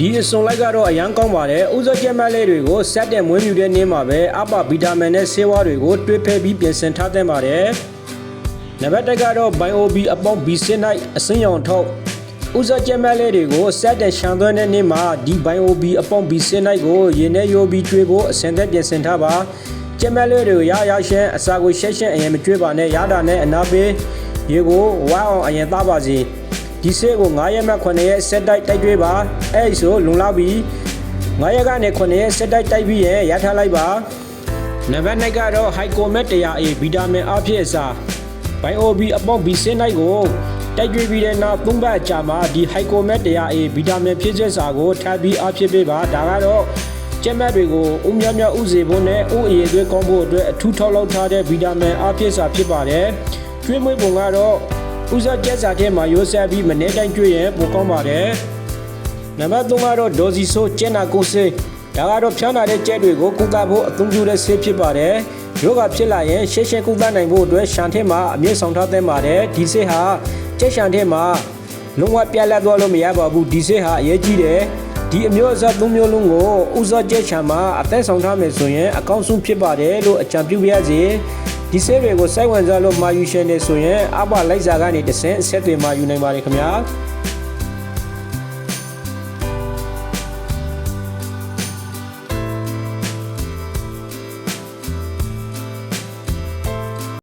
ဒီအစွန်လိုက်ကတော့အရန်ကောင်းပါတယ်ဥဇောကျက်မတ်လေးတွေကိုစက်တဲ့မွေးမြူတဲ့နေ့မှာပဲအပဗီတာမင်နဲ့ဆေးဝါးတွေကိုတွေးဖဲပြီးပြင်ဆင်ထားသင့်ပါတယ်နံပါတ်1ကတော့ BioB အပေါင်း B6 နိုင်အစင်းရောင်ထုတ်ဥဇောကျက်မတ်လေးတွေကိုစက်တဲ့ရှံသွဲတဲ့နေ့မှာဒီ BioB အပေါင်း B6 နိုင်ကိုရေနဲ့ရိုးပြီးကျွေးဖို့အစင်သက်ပြင်ဆင်ထားပါကျက်မတ်လေးတွေကိုရရရှင်းအစာကိုရှက်ရှင်းအရင်မကျွေးပါနဲ့ရတာနဲ့အနာပေးရေကိုဝိုင်းအောင်အရင်သားပါစီ ဒီဆေးကို9ရက်မှ9ရက်ဆက်တိုက်တိုက်တွေးပါအဲ့ဆိုလုံလောက်ပြီ9ရက်ကနေ9ရက်ဆက်တိုက်တိုက်ပြီးရင်ရထားလိုက်ပါနံပါတ်2ကတော့ Hycomet 100A ဗီတာမင်အဖြစ်အစား BioB အပေါင်း B စင်းလိုက်ကိုတိုက်တွေးပြီးတဲ့နောက်သုံးပတ်အကြာမှာဒီ Hycomet 100A ဗီတာမင်ဖြစ်ချက်စာကိုထပ်ပြီးအဖြစ်ပေးပါဒါကတော့ကျက်မတ်တွေကိုဥမြမြဥစေဖို့နဲ့ဥအရေသွေးကောင်းဖို့အတွက်အထူးထောက်လောက်ထားတဲ့ဗီတာမင်အဖြစ်စာဖြစ်ပါတယ်ကျွေးမွေးပုံကတော့ ဥစားကျက်စာထဲမှာရိုးဆက်ပြီးမနေ့တိုင်းတွေ့ရင်ပိုကောင်းပါတယ်နံပါတ်3ကတော့ဒေါ်စီဆိုကျက်နာကိုဆေးဒါကတော့ဖြောင်းလာတဲ့ကျက်တွေကိုကုသဖို့အသုံးပြုတဲ့ဆေးဖြစ်ပါတယ်ယောဂဖြစ်လာရင်ရှေ့ရှေ့ကုသနိုင်ဖို့အတွက်ရှန်ထဲမှာအမြင့်ဆောင်ထားသင့်ပါတယ်ဒီဆေးဟာကျက်ရှန်ထဲမှာလုံးဝပြတ်လက်သွားလို့မရပါဘူးဒီဆေးဟာအရေးကြီးတယ်ဒီအမျိုးအစားသုံးမျိုးလုံးကိုဥစားကျက်ချံမှာအသက်ဆောင်ထားမယ်ဆိုရင်အကောင်းဆုံးဖြစ်ပါတယ်လို့အကြံပြုပါရစေ ဒီဆေးတွေကိုစိုက်ဝင်စားလို့မာယူရှင်နေဆိုရင်အဘလိုက်စာကနေတစ်ဆင့်အဆက်တွေမာယူနိုင်ပါတယ်ခင်ဗျာ